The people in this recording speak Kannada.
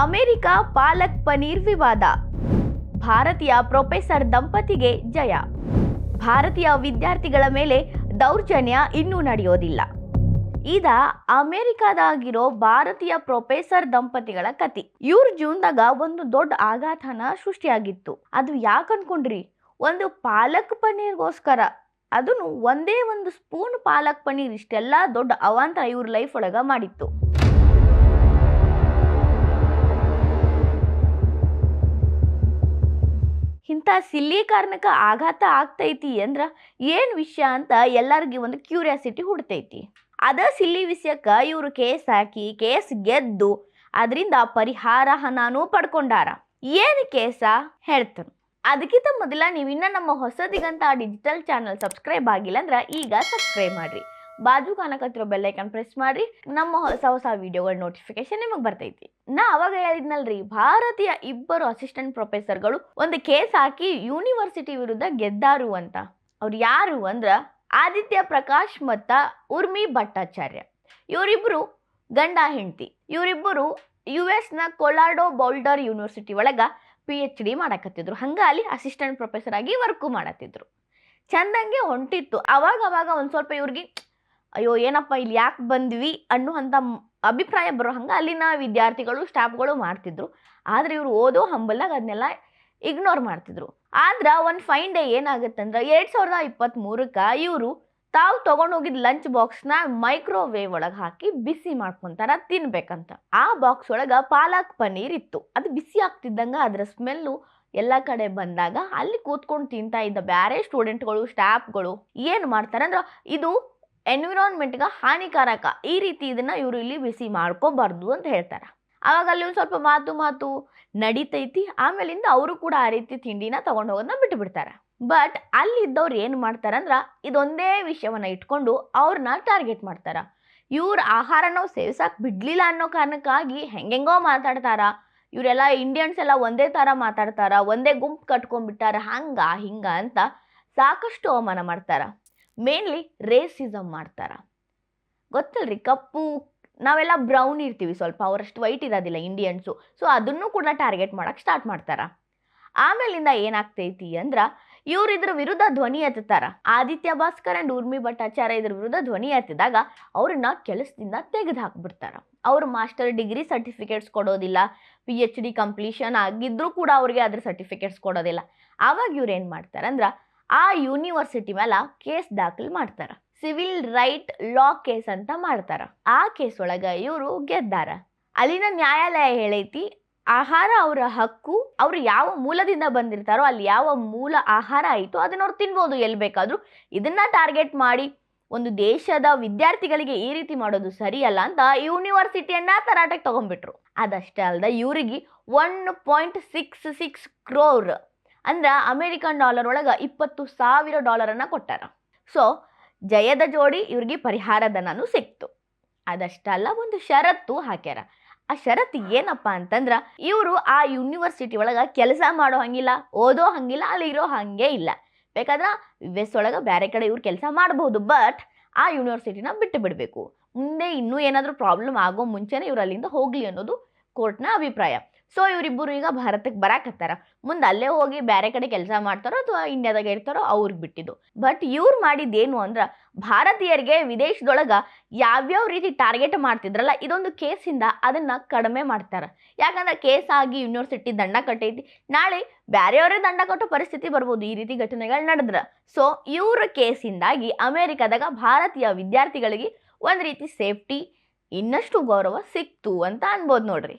ಅಮೆರಿಕ ಪಾಲಕ್ ಪನೀರ್ ವಿವಾದ. ಭಾರತೀಯ ಪ್ರೊಫೆಸರ್ ದಂಪತಿಗೆ ಜಯ. ಭಾರತೀಯ ವಿದ್ಯಾರ್ಥಿಗಳ ಮೇಲೆ ದೌರ್ಜನ್ಯ ಇನ್ನೂ ನಡೆಯೋದಿಲ್ಲ. ಇದ ಅಮೆರಿಕದಾಗಿರೋ ಭಾರತೀಯ ಪ್ರೊಫೆಸರ್ ದಂಪತಿಗಳ ಕತಿ ಇವ್ರ ಜೀವನದಾಗ ಒಂದು ದೊಡ್ಡ ಆಘಾತನ ಸೃಷ್ಟಿಯಾಗಿತ್ತು. ಅದು ಯಾಕೆ ಅನ್ಕೊಂಡ್ರಿ? ಒಂದು ಪಾಲಕ್ ಪನ್ನೀರ್ಗೋಸ್ಕರ ಅದನ್ನು ಒಂದೇ ಒಂದು ಸ್ಪೂನ್ ಪಾಲಕ್ ಪನ್ನೀರ್ ಇಷ್ಟೆಲ್ಲ ದೊಡ್ಡ ಅವಾಂತರ ಇವ್ರ ಲೈಫ್ ಒಳಗ ಮಾಡಿತ್ತು. ಇಂಥ ಸಿಲ್ಲಿ ಕಾರಣಕ್ಕೆ ಆಘಾತ ಆಗ್ತೈತಿ ಅಂದ್ರ ಏನು ವಿಷಯ ಅಂತ ಎಲ್ಲರಿಗೂ ಒಂದು ಕ್ಯೂರಿಯಾಸಿಟಿ ಹುಡ್ತೈತಿ. ಅದ ಸಿಲ್ಲಿ ವಿಷಯಕ್ಕೆ ಇವರು ಕೇಸ್ ಹಾಕಿ, ಕೇಸ್ ಗೆದ್ದು ಅದರಿಂದ ಪರಿಹಾರ ಹಣನೂ ಪಡ್ಕೊಂಡಾರ. ಏನು ಕೇಸ? ಹೇಳ್ತಾರೆ ಅದಕ್ಕಿಂತ ಮೊದಲ ನೀವಿನ್ನ ನಮ್ಮ ಹೊಸದಿಗಂತ ಡಿಜಿಟಲ್ ಚಾನಲ್ ಸಬ್ಸ್ಕ್ರೈಬ್ ಆಗಿಲ್ಲ ಅಂದ್ರೆ ಈಗ ಸಬ್ಸ್ಕ್ರೈಬ್ ಮಾಡ್ರಿ. ಬಾಜು ಕಾಣಕತ್ತಿರೋ ಬೆಲ್ಲೈಕನ್ ಪ್ರೆಸ್ ಮಾಡಿ ನಮ್ಮ ಹೊಸ ಹೊಸ ವಿಡಿಯೋಗಳ ನೋಟಿಫಿಕೇಶನ್ ನಿಮಗೆ ಬರ್ತೈತಿ. ನಾ ಅವಾಗ ಹೇಳಿದ್ನಲ್ರಿ, ಭಾರತೀಯ ಇಬ್ಬರು ಅಸಿಸ್ಟೆಂಟ್ ಪ್ರೊಫೆಸರ್ಗಳು ಒಂದು ಕೇಸ್ ಹಾಕಿ ಯೂನಿವರ್ಸಿಟಿ ವಿರುದ್ಧ ಗೆದ್ದಾರು ಅಂತ. ಅವ್ರು ಯಾರು ಅಂದ್ರ ಆದಿತ್ಯ ಪ್ರಕಾಶ್ ಮತ್ತ ಉರ್ಮಿ ಭಟ್ಟಾಚಾರ್ಯ. ಇವರಿಬ್ಬರು ಗಂಡ ಹೆಂಡತಿ. ಇವರಿಬ್ಬರು ಯು ಎಸ್ನ ಕೊಲಾಡೋ ಬೌಲ್ಡರ್ ಯೂನಿವರ್ಸಿಟಿ ಒಳಗ ಪಿ ಎಚ್ ಡಿ ಮಾಡಕತ್ತಿದ್ರು. ಹಂಗ ಅಲ್ಲಿ ಅಸಿಸ್ಟೆಂಟ್ ಪ್ರೊಫೆಸರ್ ಆಗಿ ವರ್ಕು ಮಾಡತ್ತಿದ್ರು. ಚಂದಂಗೆ ಹೊಂಟಿತ್ತು. ಅವಾಗ ಅವಾಗ ಒಂದು ಸ್ವಲ್ಪ ಇವ್ರಿಗೆ ಅಯ್ಯೋ, ಏನಪ್ಪ ಇಲ್ಲಿ ಯಾಕೆ ಬಂದ್ವಿ ಅನ್ನುವಂಥ ಅಭಿಪ್ರಾಯ ಬರೋ ಹಂಗೆ ಅಲ್ಲಿನ ವಿದ್ಯಾರ್ಥಿಗಳು, ಸ್ಟಾಫ್ಗಳು ಮಾಡ್ತಿದ್ರು. ಆದರೆ ಇವರು ಓದೋ ಹಂಬಲ್ದಾಗ ಅದನ್ನೆಲ್ಲ ಇಗ್ನೋರ್ ಮಾಡ್ತಿದ್ರು. ಆದ್ರೆ ಒಂದು ಫೈನ್ ಡೇ ಏನಾಗುತ್ತಂದ್ರೆ ಎರಡು ಸಾವಿರದ ಇಪ್ಪತ್ತ್ಮೂರಕ್ಕೆ ಇವರು ತಾವು ತೊಗೊಂಡೋಗಿದ್ದ ಲಂಚ್ ಬಾಕ್ಸ್ನ ಮೈಕ್ರೋವೇವ್ ಒಳಗೆ ಹಾಕಿ ಬಿಸಿ ಮಾಡ್ಕೊಂತಾರ ತಿನ್ಬೇಕಂತ. ಆ ಬಾಕ್ಸ್ ಒಳಗೆ ಪಾಲಕ್ ಪನ್ನೀರ್ ಇತ್ತು. ಅದು ಬಿಸಿ ಆಗ್ತಿದ್ದಂಗೆ ಅದರ ಸ್ಮೆಲ್ಲು ಎಲ್ಲ ಕಡೆ ಬಂದಾಗ ಅಲ್ಲಿ ಕೂತ್ಕೊಂಡು ತಿಂತಾ ಇದ್ದ ಬೇರೆ ಸ್ಟೂಡೆಂಟ್ಗಳು, ಸ್ಟಾಫ್ಗಳು ಏನು ಮಾಡ್ತಾರೆ ಅಂದ್ರೆ ಇದು ಎನ್ವಿರಾನ್ಮೆಂಟ್ಗೆ ಹಾನಿಕಾರಕ. ಈ ರೀತಿ ಇದನ್ನ ಇವರು ಇಲ್ಲಿ ಬಿಸಿ ಮಾಡ್ಕೋಬಾರ್ದು ಅಂತ ಹೇಳ್ತಾರೆ. ಆವಾಗ ಅಲ್ಲಿ ಒಂದು ಸ್ವಲ್ಪ ಮಾತು ಮಾತು ನಡೀತೈತಿ. ಆಮೇಲಿಂದ ಅವರು ಕೂಡ ಆ ರೀತಿ ತಿಂಡಿನ ತಗೊಂಡು ಹೋಗೋದನ್ನ ಬಿಟ್ಟು ಬಿಡ್ತಾರೆ ಬಟ್ ಅಲ್ಲಿದ್ದವ್ರು ಏನು ಮಾಡ್ತಾರಂದ್ರೆ ಇದೊಂದೇ ವಿಷಯವನ್ನ ಇಟ್ಕೊಂಡು ಅವ್ರನ್ನ ಟಾರ್ಗೆಟ್ ಮಾಡ್ತಾರ. ಇವ್ರ ಆಹಾರನ ಸೇವಿಸಕ್ ಬಿಡ್ಲಿಲ್ಲ ಅನ್ನೋ ಕಾರಣಕ್ಕಾಗಿ ಹೆಂಗೆಂಗೋ ಮಾತಾಡ್ತಾರ. ಇವರೆಲ್ಲ ಇಂಡಿಯನ್ಸ್ ಎಲ್ಲ ಒಂದೇ ಥರ ಮಾತಾಡ್ತಾರ. ಒಂದೇ ಗುಂಪು ಕಟ್ಕೊಂಡ್ಬಿಟ್ಟಾರ. ಹಂಗ ಹಿಂಗ ಅಂತ ಸಾಕಷ್ಟು ಅವಮಾನ ಮಾಡ್ತಾರ. ಮೇನ್ಲಿ ರೇಸಿಸಮ್ ಮಾಡ್ತಾರ. ಗೊತ್ತಲ್ರಿ? ಕಪ್ಪು, ನಾವೆಲ್ಲ ಬ್ರೌನ್ ಇರ್ತೀವಿ ಸ್ವಲ್ಪ, ಅವರಷ್ಟು ವೈಟ್ ಇರೋದಿಲ್ಲ ಇಂಡಿಯನ್ಸು ಸೊ ಅದನ್ನು ಕೂಡ ಟಾರ್ಗೆಟ್ ಮಾಡಕ್ಕೆ ಸ್ಟಾರ್ಟ್ ಮಾಡ್ತಾರ. ಆಮೇಲಿಂದ ಏನಾಗ್ತೈತಿ ಅಂದ್ರೆ, ಇವ್ರು ಇದ್ರ ವಿರುದ್ಧ ಧ್ವನಿ ಎತ್ತಾರ ಆದಿತ್ಯ ಭಾಸ್ಕರ್ ಅಂಡ್ ಊರ್ಮಿ ಭಟ್ಟಾಚಾರ್ಯ ಇದ್ರ ವಿರುದ್ಧ ಧ್ವನಿ ಎತ್ತಿದಾಗ, ಅವ್ರನ್ನ ಕೆಲಸದಿಂದ ತೆಗೆದು ಹಾಕ್ಬಿಡ್ತಾರ. ಅವ್ರ ಮಾಸ್ಟರ್ ಡಿಗ್ರಿ ಸರ್ಟಿಫಿಕೇಟ್ಸ್ ಕೊಡೋದಿಲ್ಲ ಪಿ ಎಚ್ ಡಿ ಕಂಪ್ಲೀಷನ್ ಆಗಿದ್ರೂ ಕೂಡ ಅವ್ರಿಗೆ ಅದ್ರ ಸರ್ಟಿಫಿಕೇಟ್ಸ್ ಕೊಡೋದಿಲ್ಲ. ಆವಾಗ ಇವ್ರು ಏನು ಮಾಡ್ತಾರೆ ಅಂದ್ರೆ ಆ ಯೂನಿವರ್ಸಿಟಿ ಮೇಲೆ ಕೇಸ್ ದಾಖಲು ಮಾಡ್ತಾರ. ಸಿವಿಲ್ ರೈಟ್ ಲಾ ಕೇಸ್ ಅಂತ ಮಾಡ್ತಾರ. ಆ ಕೇಸ್ ಒಳಗ ಇವರು ಗೆದ್ದಾರ. ಅಲ್ಲಿನ ನ್ಯಾಯಾಲಯ ಹೇಳೈತಿ, ಆಹಾರ ಅವರ ಹಕ್ಕು, ಅವ್ರು ಯಾವ ಮೂಲದಿಂದ ಬಂದಿರ್ತಾರೋ ಅಲ್ಲಿ ಯಾವ ಮೂಲ ಆಹಾರ ಆಯಿತು ಅದನ್ನ ಅವ್ರು ತಿನ್ಬೋದು, ಎಲ್ಲಿ ಬೇಕಾದರೂ. ಇದನ್ನ ಟಾರ್ಗೆಟ್ ಮಾಡಿ ಒಂದು ದೇಶದ ವಿದ್ಯಾರ್ಥಿಗಳಿಗೆ ಈ ರೀತಿ ಮಾಡೋದು ಸರಿಯಲ್ಲ ಅಂತ ಯೂನಿವರ್ಸಿಟಿಯನ್ನ ತರಾಟೆಗೆ ತಗೊಂಡ್ಬಿಟ್ರು. ಅದಷ್ಟೇ ಅಲ್ಲದೆ ಇವರಿಗೆ one point six six crore ಅಂದ್ರೆ ಅಮೇರಿಕನ್ ಡಾಲರ್ ಒಳಗೆ ಇಪ್ಪತ್ತು ಸಾವಿರ ಡಾಲರನ್ನು ಕೊಟ್ಟಾರ. ಸೊ ಜಯದ ಜೋಡಿ ಇವ್ರಿಗೆ ಪರಿಹಾರಧನನೂ ಸಿಕ್ತು. ಅದಷ್ಟಲ್ಲ, ಒಂದು ಷರತ್ತು ಹಾಕ್ಯಾರ. ಆ ಷರತ್ತು ಏನಪ್ಪ ಅಂತಂದ್ರೆ, ಇವರು ಆ ಯೂನಿವರ್ಸಿಟಿ ಒಳಗೆ ಕೆಲಸ ಮಾಡೋ ಹಂಗಿಲ್ಲ, ಓದೋ ಹಂಗಿಲ್ಲ ಅಲ್ಲಿ ಇರೋ ಹಾಗೆ ಇಲ್ಲ. ಬೇಕಾದ್ರೆ ಯು ಎಸ್ ಒಳಗೆ ಬೇರೆ ಕಡೆ ಇವ್ರು ಕೆಲಸ ಮಾಡ್ಬೋದು ಬಟ್ ಆ ಯೂನಿವರ್ಸಿಟಿನ ಬಿಟ್ಟು ಬಿಡಬೇಕು. ಮುಂದೆ ಇನ್ನೂ ಏನಾದರೂ ಪ್ರಾಬ್ಲಮ್ ಆಗೋ ಮುಂಚೆನೇ ಇವರು ಅಲ್ಲಿಂದ ಹೋಗಲಿ ಅನ್ನೋದು ಕೋರ್ಟ್ನ ಅಭಿಪ್ರಾಯ. ಸೊ ಇವರಿಬ್ಬರು ಈಗ ಭಾರತಕ್ಕೆ ಬರಾಕತ್ತಾರ ಮುಂದೆ ಅಲ್ಲೇ ಹೋಗಿ ಬೇರೆ ಕಡೆ ಕೆಲಸ ಮಾಡ್ತಾರೋ ಅಥವಾ ಇಂಡಿಯಾದಾಗ ಇರ್ತಾರೋ ಅವ್ರಿಗೆ ಬಿಟ್ಟಿದ್ದು. ಬಟ್ ಇವ್ರು ಮಾಡಿದ್ದೇನು ಅಂದ್ರೆ ಭಾರತೀಯರಿಗೆ ವಿದೇಶದೊಳಗೆ ಯಾವ್ಯಾವ ರೀತಿ ಟಾರ್ಗೆಟ್ ಮಾಡ್ತಿದ್ರಲ್ಲ ಇದೊಂದು ಕೇಸಿಂದ ಅದನ್ನ ಕಡಿಮೆ ಮಾಡ್ತಾರೆ. ಯಾಕಂದ್ರೆ ಕೇಸ್ ಆಗಿ ಯೂನಿವರ್ಸಿಟಿ ದಂಡ ಕಟ್ಟೈತಿ. ನಾಳೆ ಬೇರೆಯವರೇ ದಂಡ ಕಟ್ಟೋ ಪರಿಸ್ಥಿತಿ ಬರ್ಬೋದು. ಈ ರೀತಿ ಘಟನೆಗಳು ನಡೆದ್ರ. ಸೊ ಇವ್ರ ಕೇಸಿಂದಾಗಿ ಅಮೆರಿಕದಾಗ ಭಾರತೀಯ ವಿದ್ಯಾರ್ಥಿಗಳಿಗೆ ಒಂದು ರೀತಿ ಸೇಫ್ಟಿ ಇನ್ನಷ್ಟು ಗೌರವ ಸಿಕ್ತು ಅಂತ ಅನ್ಬೋದು ನೋಡ್ರಿ.